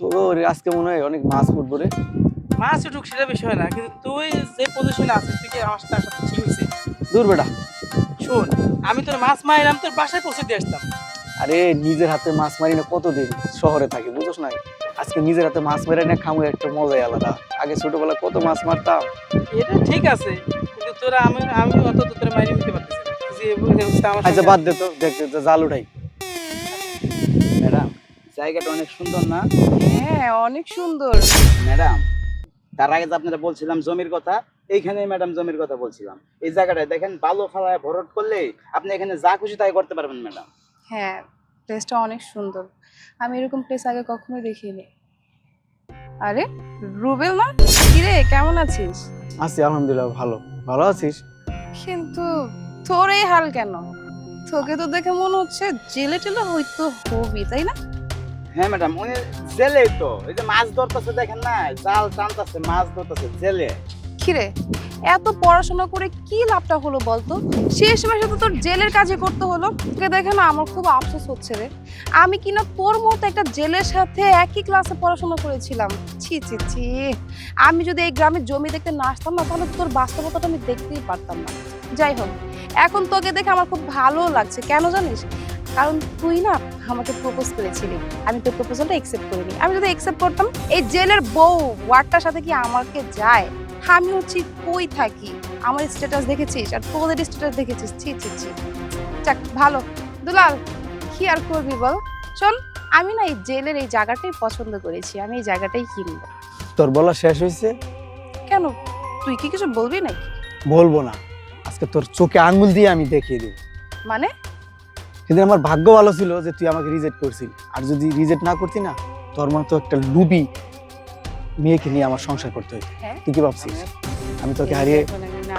তোর আজকে মনে হয় অনেক মাছ ফুটবো রে। মাছ উঠুক সেটা বিষয় না কিন্তু তুই যে পজিশনে আছিস তুই কি আমার সাথে ঠিক হয়েছে দূর বেটা। শোন আমি তোর মাছ মারিলাম তোর বাসায় পৌঁছে দিয়ে আসতাম। আরে নিজের হাতে মাছ মারি না কতদিন শহরে থাকি বুঝোস না আজকে নিজের হাতে মাছ মেরে না খামু একটা মজাই আলাদা। আগে ছোটবেলা কত মাছ মারতাম। এটা ঠিক আছে কিন্তু তোরা আমি আমি অত তোরা মাইনে নিতে পারতেছি আচ্ছা বাদ দে তো দেখতে জাল উঠাই। ম্যাডাম জায়গাটা অনেক সুন্দর না? হ্যাঁ অনেক সুন্দর। ম্যাডাম তার আগে যে আপনারা বলছিলাম জমির কথা এইখানে ম্যাডাম জমির কথা বলছিলাম। এই জায়গাটায় দেখেন বালু ফালায় ভরট করলে আপনি এখানে যা খুশি তাই করতে পারবেন ম্যাডাম। হ্যাঁ প্লেসটা অনেক সুন্দর। আমি এরকম প্লেস আগে কখনো দেখিনি। আরে রুবেল না কিরে কেমন আছিস? আছি আলহামদুলিল্লাহ ভালো। ভালো আছিস? কিন্তু তোর এই হাল কেন? তোকে তো দেখে মনে হচ্ছে জেলে টেলে হয়তো হবি তাই না? হ্যাঁ ম্যাডাম উনি জেলেই তো। এই যে মাছ ধরতেছে দেখেন না, জাল টানতেছে, মাছ ধরতেছে জেলে। কিরে? এত পড়াশোনা করে কি লাভটা হলো বলতো? শেষ মাসে তো তোর জেলের কাজে করতে হলো। তোকে দেখে না আমার খুব আফসোস হচ্ছে রে। আমি কিনা তোর মতো একটা জেলের সাথে একই ক্লাসে পড়াশোনা করেছিলাম? ছি ছি ছি। আমি যদি এই গ্রামের জমি দেখতে না আসতাম না, তাহলে তোর বাস্তবতাটা আমি দেখতেই পারতাম না। যাই হোক, এখন তোকে দেখে আমার খুব ভালো লাগছে। কেন জানিস? কারণ তুই না আমাকে প্রপোজ করেছিলি। আমি তোর প্রপোজালটা একসেপ্ট করিনি। আমি যদি একসেপ্ট করতাম এই জেলের বউ ওয়ার্ডটার সাথে কি আমাকে যায়? আমি হচ্ছি কই থাকি? আমার স্ট্যাটাস দেখেছিস? আর তোদের স্ট্যাটাস দেখেছিস? ছি ছি ছি। যাক ভালো। দুলাল কি আর করবি বল? শোন আমি না এই জেলের এই জায়গাটাই পছন্দ করেছি। আমি এই জায়গাটাই কিনবো। তোর বলা শেষ হয়েছে? কেন? তুই কি কিছু বলবি নাকি? বলব না। আজকে তোর চোখে আঙ্গুল দিয়ে আমি দেখিয়ে দেবো। মানে? কিন্তু আমার ভাগ্য ভালো ছিল যে তুই আমাকে রিজেক্ট করছিস আর যদি রিজেক্ট না করতি না তোর মতো একটা লুবি মেয়েকে নিয়ে আমার সংসার করতে হইতো। হ্যাঁ? তুই কি ভাবছিস? আমি তোকে হারিয়ে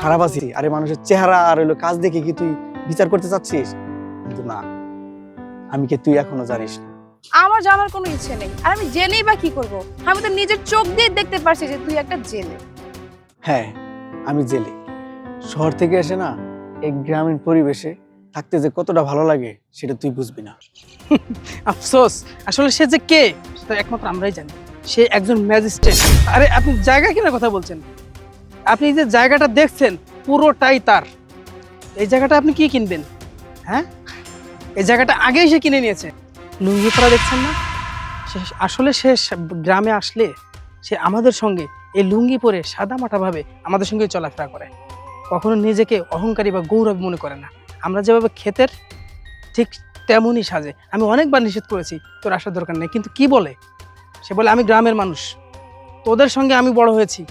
খারাপ আছি। আরে মানুষের চেহারা আর হলো কাজ দেখে কি তুই বিচার করতে চাচ্ছিস? কিন্তু না আমি কি তুই এখনও জানিস না। আমার জানার কোনো ইচ্ছে নেই। আর আমি জেনেই বা কি করব? আমি তো নিজের চোখ দিয়ে দেখতে পারছি যে তুই একটা জেলে। হ্যাঁ আমি জেলে। শহর থেকে এসে না এই গ্রামীণ পরিবেশে থাকতে যে কতটা ভালো লাগে, সেটা তুই বুঝবি না। আফসোস, আসলে সে যে কে সেটা একমাত্র আমরাই জানি। সে একজন ম্যাজিস্ট্রেট। আরে, আপনি জায়গা কেনার কথা বলছেন? আপনি যে জায়গাটা দেখছেন, পুরোটাই তার। এই জায়গাটা আপনি কি কিনবেন? হ্যাঁ? এই জায়গাটা আগেই সে কিনে নিয়েছে। লুঙ্গি পরা দেখছেন না? সে আসলে সে গ্রামে আসলে সে আমাদের সঙ্গে এই লুঙ্গি পরে সাদা মাটাভাবে আমাদের সঙ্গে চলাফেরা করে। কখনো নিজেকে অহংকারী বা গৌরব মনে করে না। আমরা যেভাবে ক্ষেতের ঠিক তেমনই সাজে। আমি অনেকবার নিষেধ করেছি, তোর আসার দরকার নেই। কিন্তু কি বলে? সে বলে, আমি গ্রামের মানুষ। তোদের সঙ্গে আমি বড় হয়েছি।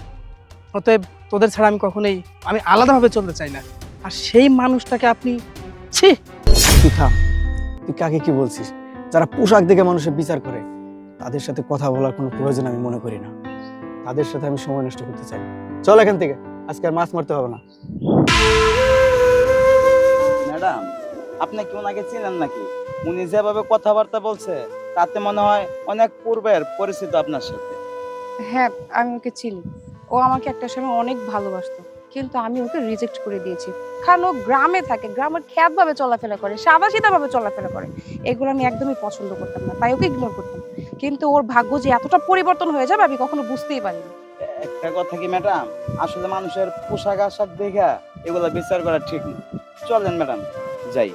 অতএব তোদের ছাড়া আমি কখনোই, আমি আলাদাভাবে চলতে চাই না। আর সেই মানুষটাকে আপনি, ছি! তুই থাম। তুই কাকে কি বলছিস? যারা পোশাক দেখে মানুষের বিচার করে, তাদের সাথে কথা বলার কোনো প্রয়োজন আমি মনে করি না। তাদের সাথে আমি সময় নষ্ট করতে চাই। চল এখান থেকে। আজকে আর মাছ মারতে হবে না। ম্যাডাম আপনি কি ওনাকে চিনেন নাকি? উনি যেভাবে কথাবার্তা বলছে তাতে মনে হয় অনেক পূর্বের পরিচিত আপনার সাথে। হ্যাঁ আমি ওকে চিনি। ও আমাকে একটা সময় অনেক ভালোবাসতো কিন্তু আমি ওকে রিজেক্ট করে দিয়েছি। কারণ ও গ্রামে থাকে গ্রামের খ্যাত ভাবে চলাফেরা করে সাদা সিধা ভাবে চলাফেরা করে। এগুলো আমি একদমই পছন্দ করতাম না তাই ওকে ইগনোর করতাম। কিন্তু ওর ভাগ্য যে এতটা পরিবর্তন হয়ে যাবে আমি কখনো বুঝতেই পারিনি। একটা কথা কি ম্যাডাম আসলে মানুষের পোশাক আশাক দেখা এগুলো বিচার করা ঠিক না। চলেন ম্যাডাম যাই।